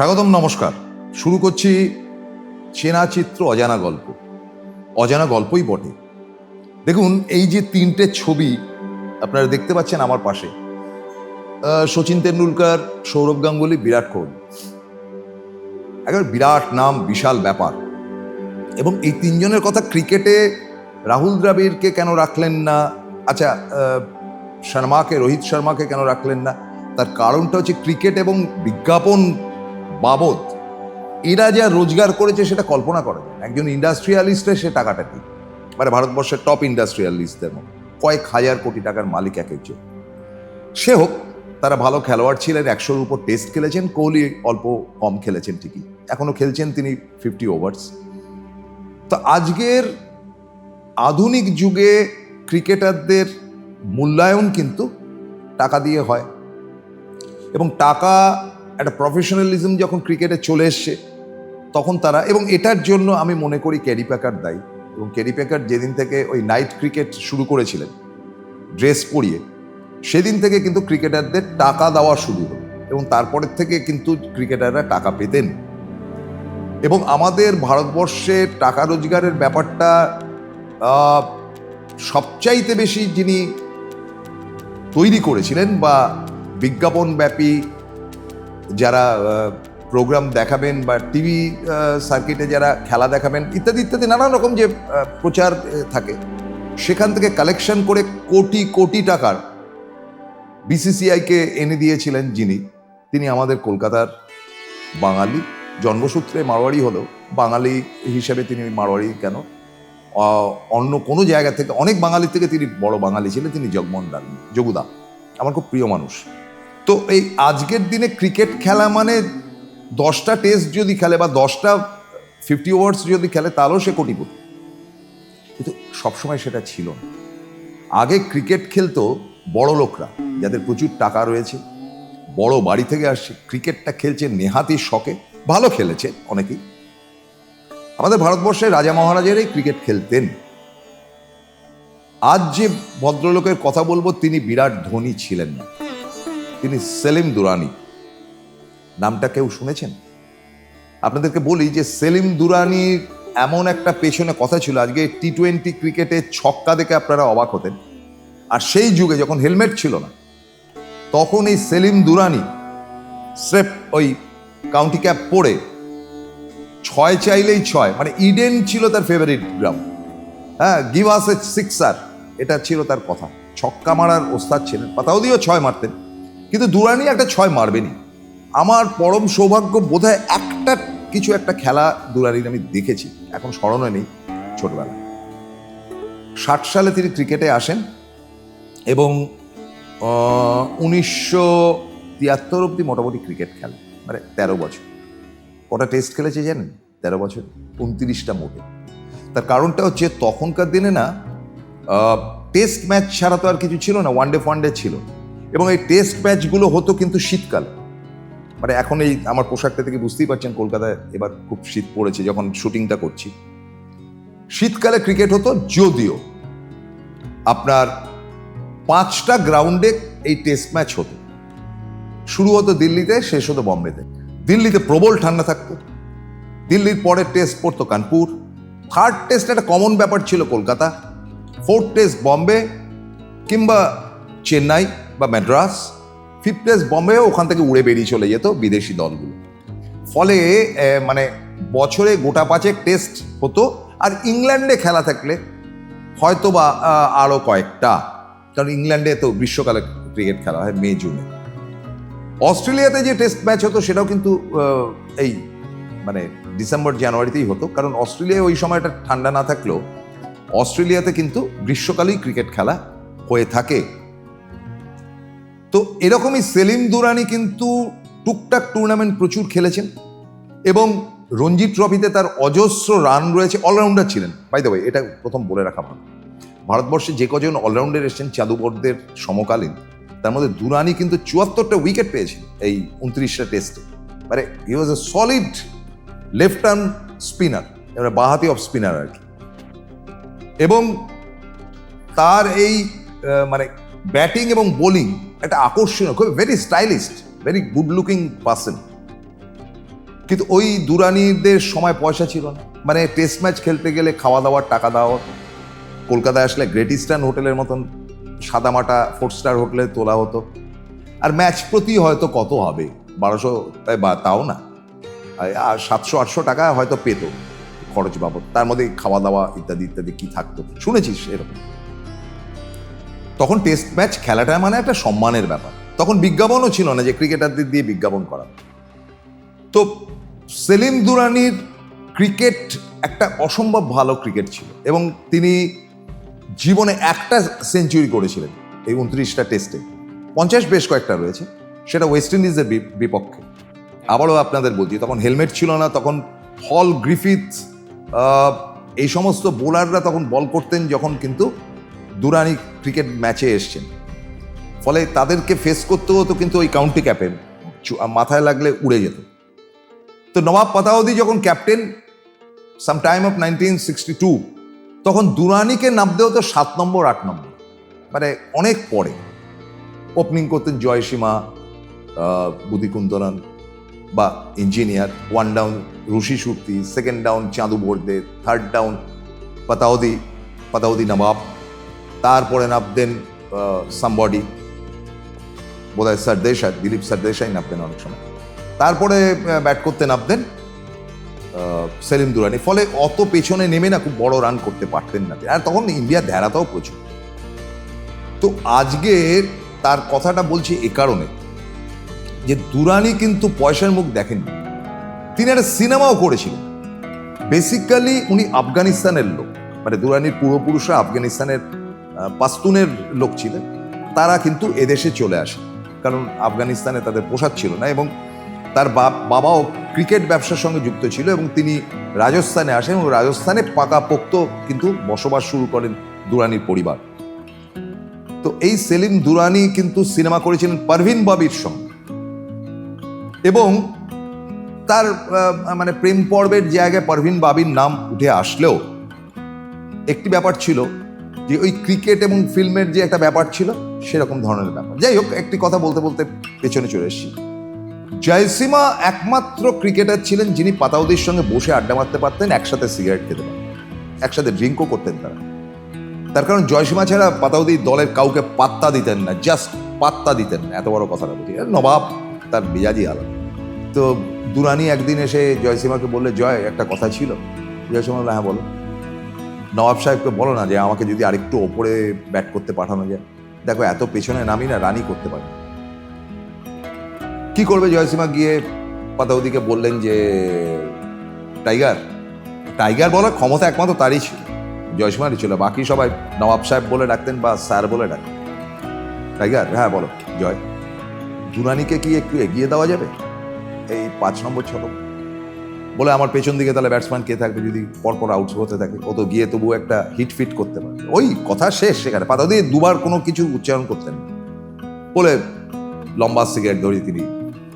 স্বাগতম, নমস্কার। শুরু করছি চেনা চিত্র, অজানা গল্প। অজানা গল্পই বটে। দেখুন, এই যে তিনটে ছবি আপনারা দেখতে পাচ্ছেন আমার পাশে সচিন তেন্ডুলকার, সৌরভ গাঙ্গুলি, বিরাট কোহলি। একবার বিরাট নাম, বিশাল ব্যাপার। এবং এই তিনজনের কথা ক্রিকেটে রাহুল দ্রাবিড়কে কেন রাখলেন না? আচ্ছা শর্মাকে, রোহিত শর্মাকে কেন রাখলেন না? তার কারণটা হচ্ছে ক্রিকেট এবং বিজ্ঞাপন বাবদ এরা যা রোজগার করেছে সেটা কল্পনা করা যায় একজন ইন্ডাস্ট্রিয়ালিস্টের সে টাকাটা কি? মানে ভারতবর্ষের টপ ইন্ডাস্ট্রিয়ালিস্টদের মতো। কয়েক হাজার কোটি টাকার মালিক এক একজন। সে হোক, তারা ভালো খেলোয়াড় ছিলেন, একশোর উপর টেস্ট খেলেছেন, কোহলি অল্প কম খেলেছেন ঠিকই। এখনও খেলছেন তিনি ফিফটি ওভার্স তো আজকের আধুনিক যুগে ক্রিকেটারদের মূল্যায়ন কিন্তু টাকা দিয়ে হয়। এবং টাকা একটা প্রফেশনালিজম যখন ক্রিকেটে চলে এসছে, তখন তারা, এবং এটার জন্য আমি মনে করি ক্যারি প্যাকার দায়ী। এবং ক্যারি প্যাকার যেদিন থেকে ওই নাইট ক্রিকেট শুরু করেছিলেন ড্রেস পরিয়ে, সেদিন থেকে কিন্তু ক্রিকেটারদের টাকা দেওয়া শুরু হলো। এবং তারপরের থেকে কিন্তু ক্রিকেটাররা টাকা পেতেন। এবং আমাদের ভারতবর্ষে টাকা রোজগারের ব্যাপারটা সবচাইতে বেশি যিনি তৈরি করেছিলেন বা বিজ্ঞাপন ব্যাপী যারা প্রোগ্রাম দেখাবেন বা টিভি সার্কিটে যারা খেলা দেখাবেন, ইত্যাদি ইত্যাদি, নানান রকম যে প্রচার থাকে। সেখান থেকে কালেকশন করে কোটি কোটি টাকার বিসিসিআইকে এনে দিয়েছিলেন যিনি। তিনি আমাদের কলকাতার বাঙালি। জন্মসূত্রে মারোয়ারি হলেও, বাঙালি হিসেবে তিনি মারোয়ারি কেন? অন্য কোনো জায়গা থেকে, অনেক বাঙালি থেকে তিনি বড় বাঙালি ছিলেন, তিনি জগমোহন ডাল যোগুদা। আমার খুব প্রিয় মানুষ। তো এই আজকের দিনে ক্রিকেট খেলা মানে দশটা টেস্ট যদি খেলে বা দশটা ফিফটি ওভার্স যদি খেলে, তাহলেও সে কোটিপতি। কিন্তু সবসময় সেটা ছিল না। আগে ক্রিকেট খেলতো বড় লোকরা, যাদের প্রচুর টাকা রয়েছে। বড় বাড়ি থেকে আসছে, ক্রিকেটটা খেলছে নেহাতি শখে। ভালো খেলেছে অনেকেই। আমাদের ভারতবর্ষে রাজা মহারাজেরাই ক্রিকেট খেলতেন। আজ যে ভদ্রলোকের কথা বলব, তিনি বিরাট ধনী ছিলেন না। তিনি সেলিম দুরানি। নামটা কেউ শুনেছেন? আপনাদেরকে বলি যে সেলিম দুরানির এমন একটা পেছনে কথা ছিল, আজকে টি টোয়েন্টি ক্রিকেটে ছক্কা দেখে আপনারা অবাক হতেন। আর সেই যুগে যখন হেলমেট ছিল না, তখন এই সেলিম দুরানি স্রেফ ওই কাউন্টি ক্যাপ পরে ছয় চাইলেই ছয় মানে ইডেন ছিল তার ফেভারিট গ্রাউন্ড হ্যাঁ গিভ আস এ সিক্সার এটা ছিল তার কথা। ছক্কা মারার ওস্তাদ ছিলেন, পাতাও দিয়েও ছয় মারতেন। কিন্তু দুরানি একটা ছয় মারবেনি আমার পরম সৌভাগ্য বোধহয় একটা কিছু একটা খেলা দুরানির আমি দেখেছি, এখন স্মরণে নেই ছোটবেলা ষাট সালে তিনি ক্রিকেটে আসেন এবং উনিশশো তিয়াত্তর অব্দি মোটামুটি ক্রিকেট খেলেন মানে তেরো বছর। কটা টেস্ট খেলেছে জানেন? তেরো বছর, উনত্রিশটা মোটে। তার কারণটা হচ্ছে তখনকার দিনে না টেস্ট ম্যাচ ছাড়া তো আর কিছু ছিল না, ওয়ান ডে ডে ছিল। এবং এই টেস্ট ম্যাচগুলো হতো কিন্তু শীতকালে। মানে এখন এই আমার পোশাকটা থেকে বুঝতেই পারছেন, কলকাতায় এবার খুব শীত পড়েছে যখন শুটিংটা করছি। শীতকালে ক্রিকেট হতো যদিও আপনার পাঁচটা গ্রাউন্ডে এই টেস্ট ম্যাচ হতো। শুরু হতো দিল্লিতে, শেষ হতো বম্বেতে। দিল্লিতে প্রবল ঠান্ডা থাকতো। দিল্লির পরের টেস্ট পড়তো কানপুর। থার্ড টেস্ট একটা কমন ব্যাপার ছিল কলকাতা। ফোর্থ টেস্ট বম্বে কিংবা চেন্নাই। বা ম্যাড্রাস টেস্ট বম্বে ওখান থেকে উড়ে বেরিয়ে চলে যেত বিদেশি দলগুলো। ফলে মানে বছরে গোটা পাঁচেক টেস্ট হতো আর ইংল্যান্ডে খেলা থাকলে হয়তো বা আরও কয়েকটা। কারণ ইংল্যান্ডে তো গ্রীষ্মকালে ক্রিকেট খেলা হয়, মে, জুনে। অস্ট্রেলিয়াতে যে টেস্ট ম্যাচ হতো সেটাও কিন্তু এই মানে ডিসেম্বর, জানুয়ারিতেই হতো। কারণ অস্ট্রেলিয়ায় ওই সময়টা ঠান্ডা না থাকলেও অস্ট্রেলিয়াতে কিন্তু গ্রীষ্মকালেই ক্রিকেট খেলা হয়ে থাকে। তো এরকমই সেলিম দুরানি কিন্তু টুকটাক টুর্নামেন্ট প্রচুর খেলেছেন এবং রঞ্জি ট্রফিতে তার অজস্র রান রয়েছে অলরাউন্ডার ছিলেন। বাই দ্য এটা প্রথম বলে রাখা ভালো। ভারতবর্ষে যে কজন অলরাউন্ডার এসেছেন চাদুবরদের সমকালীন, তার মধ্যে দুরানি কিন্তু চুয়াত্তরটা উইকেট পেয়েছেন এই উনত্রিশটা টেস্টে মানে he was a solid left arm spinner এবারে বাহাতি অফ স্পিনার আর কি। এবং তার এই মানে ব্যাটিং এবং বোলিং একটা আকর্ষণীয়, খুব very stylist very good looking person কিন্তু ওই দুরানিদের সময় পয়সা ছিল না। মানে টেস্ট ম্যাচ খেলতে গেলে খাওয়া দাওয়ার টাকা দেওয়া কলকাতায় আসলে গ্রেট ইস্টার্ন হোটেলের মতন সাদামাটা ফোর স্টার হোটেলে তোলা হতো। আর ম্যাচ প্রতি হয়তো কত হবে? বারোশো তাই বা তাও না। আর সাতশো, আটশো টাকা হয়তো পেত খরচ বাবদ। তার মধ্যে খাওয়া দাওয়া ইত্যাদি ইত্যাদি কি থাকতো? শুনেছিস এরকম? তখন টেস্ট ম্যাচ খেলাটা মানে একটা সম্মানের ব্যাপার। তখন বিজ্ঞাপনও ছিল না যে ক্রিকেটারদের দিয়ে বিজ্ঞাপন করা। তো সেলিম দুরানির ক্রিকেট একটা অসম্ভব ভালো ক্রিকেট ছিল এবং তিনি জীবনে একটা সেঞ্চুরি করেছিলেন এই উনত্রিশটা টেস্টে পঞ্চাশ বেশ কয়েকটা রয়েছে, সেটা ওয়েস্ট ইন্ডিজের বিপক্ষে। আবারও আপনাদের বলছি, তখন হেলমেট ছিল না, তখন হল গ্রিফিথ এই সমস্ত বোলাররা তখন বল করতেন যখন কিন্তু দুরানি ক্রিকেট ম্যাচে এসছেন। ফলে তাদেরকে ফেস করতে হতো কিন্তু ওই কাউন্টি ক্যাপে মাথায় লাগলে উড়ে যেত। তো নবাব পাতাওদি যখন captain some time of nineteen sixty two তখন দুরানিকে নামতে হতো সাত নম্বর, আট নম্বর। মানে অনেক পরে। ওপেনিং করতেন জয়সীমা বুদ্ধিকুন্তরন বা Engineer one down Rusi Surti second down Chandu Borde third down Pataudi Pataudi Nawab. তারপরে নামতেন সামবডি বোধহয় সরদেশাই দিলীপ সরদেশাই নামতেন অনেক সময়। তারপরে ব্যাট করতে নামতেন সেলিম দুরানি ফলে অত পেছনে নেমে না খুব বড় রান করতে পারতেন না আর তখন ইন্ডিয়া ধ্যারাটাও প্রচুর। তো আজকে তার কথাটা বলছি এ কারণে যে দুরানি কিন্তু পয়সার মুখ দেখেননি। তিনি একটা সিনেমাও করেছিলেন। বেসিক্যালি উনি আফগানিস্তানের লোক। মানে দুরানির পূর্বপুরুষরা আফগানিস্তানের পাস্তুনের লোক ছিলেন, তারা কিন্তু এদেশে চলে আসে কারণ আফগানিস্তানে তাদের পোশাক ছিল না এবং তার বাবাও ক্রিকেট ব্যবসার সঙ্গে যুক্ত ছিল এবং তিনি রাজস্থানে আসেন এবং রাজস্থানে পাকাপোক্ত কিন্তু বসবাস শুরু করেন দুরানির পরিবার। তো এই সেলিম দুরানি কিন্তু সিনেমা করেছিলেন পারভিন বাবির সঙ্গে। এবং তার মানে প্রেম পর্বের জায়গায় পারভিন বাবির নাম উঠে আসলেও একটি ব্যাপার ছিল যে ওই ক্রিকেট এবং ফিল্মের যে একটা ব্যাপার ছিল, সেরকম ধরনের ব্যাপার। যাই হোক, একটি কথা বলতে বলতে পেছনে চলে এসেছি। জয়সীমা একমাত্র ক্রিকেটার ছিলেন যিনি পাতাউদির সঙ্গে বসে আড্ডা মারতে পারতেন, একসাথে সিগারেট খেতে পারতেন, একসাথে ড্রিঙ্কও করতেন তারা। তার কারণ জয়সীমা ছাড়া পাতাউদি দলের কাউকে পাত্তা দিতেন না জাস্ট পাত্তা দিতেন না, এত বড় কথাটা বলছি নবাব, তার মেজাজই আলাদা। তো দুরানি একদিন এসে জয়সীমাকে বললে, জয়, একটা কথা ছিল। জয়সীমা হ্যাঁ বলো। নবাব সাহেবকে বলো না যে আমাকে যদি আরেকটু ওপরে ব্যাট করতে পাঠানো যায়। দেখো, এত পেছনে নামি না, রানই করতে পারি। কি করবে জয়সীমা? গিয়ে পাতাউদিকে বললেন যে, টাইগার টাইগার বলার ক্ষমতা একমাত্র তারই ছিল। জয়সীমারই ছিল। বাকি সবাই নবাব সাহেব বলে ডাকতেন বা স্যার বলে ডাকতেন। টাইগার হ্যাঁ বলো, জয়। দুরানিকে কি একটু এগিয়ে দেওয়া যাবে? এই পাঁচ নম্বর ছ বলে আমার পেছন দিকে তাহলে ব্যাটসম্যান কে থাকবে যদি পরপর আউট হতে থাকে? ও তো গিয়ে তবু একটা হিট ফিট করতে পারবে ওই কথা শেষ সেখানে। পাতা দিয়ে দুবার কোনো কিছু উচ্চারণ করতেন বলে লম্বা সিগারেট ধরে তিনি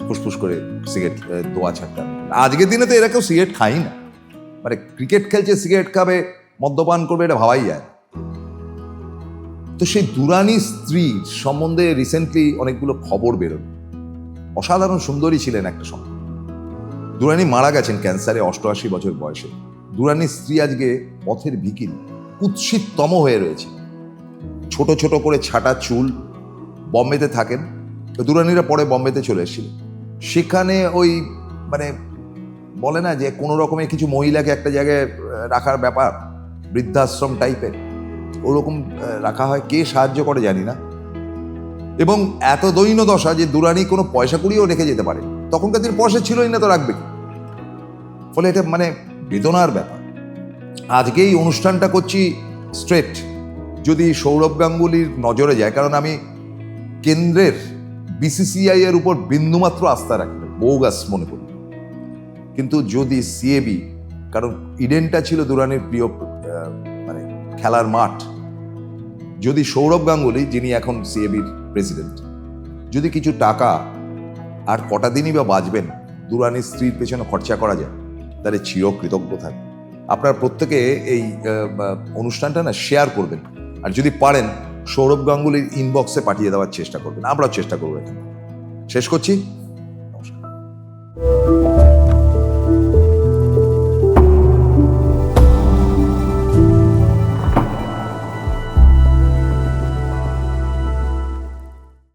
ফুসফুস করে সিগারেট দোয়া ছাড়তেন। আজকের দিনে তো এরা কেউ সিগারেট খাই না। মানে ক্রিকেট খেলছে সিগারেট খাবে, মদ্যপান করবে, এটা ভাবাই যায় তো সেই দুরানি স্ত্রীর সম্বন্ধে রিসেন্টলি অনেকগুলো খবর বেরোলো। অসাধারণ সুন্দরী ছিলেন একটা সময়। দুরানি মারা গেছেন ক্যান্সারে অষ্টআশি বছর বয়সে। দুরানির স্ত্রী আজকে পথের ভিকিরি কুৎসিততম হয়ে রয়েছে। ছোট ছোট করে ছাটা চুল বম্বেতে থাকেন, তো দুরানিরা পরে বম্বেতে চলে এসেছিল। সেখানে ওই মানে বলে না যে কোনো রকমের কিছু মহিলাকে একটা জায়গায় রাখার ব্যাপার, বৃদ্ধাশ্রম টাইপের, ওরকম রাখা হয়। কে সাহায্য করে জানি না। এবং এত দৈন্য দশা যে দুরানি কোনো পয়সা কুড়িও রেখে যেতে পারে তখনকার দিন পয়সা ছিলই না তো রাখবে কি? ফলে এটা মানে বেদনার ব্যাপার। আজকে এই অনুষ্ঠানটা করছি স্ট্রেট যদি সৌরভ গাঙ্গুলির নজরে যায়, কারণ আমি কেন্দ্রের বিসিসিআই এর উপর বিন্দুমাত্র আস্থা রাখি বোগাস মনে করি। কিন্তু যদি সিএবি কারণ ইডেনটা ছিল দুরানির প্রিয় মানে খেলার মাঠ। যদি সৌরভ গাঙ্গুলি, যিনি এখন সিএবির প্রেসিডেন্ট যদি কিছু টাকা আর কটা দিনই বা বাঁচবেন, দুরানির স্ত্রীর পেছনে খরচা করা যায় তাহলে চিরকৃতজ্ঞ থাকবে আপনার প্রত্যেকে এই অনুষ্ঠানটা না শেয়ার করবেন। আর যদি পারেন, সৌরভ গাঙ্গুলির ইনবক্সে পাঠিয়ে দেওয়ার চেষ্টা করবেন। আমরাও চেষ্টা করব শেষ করছি। নমস্কার।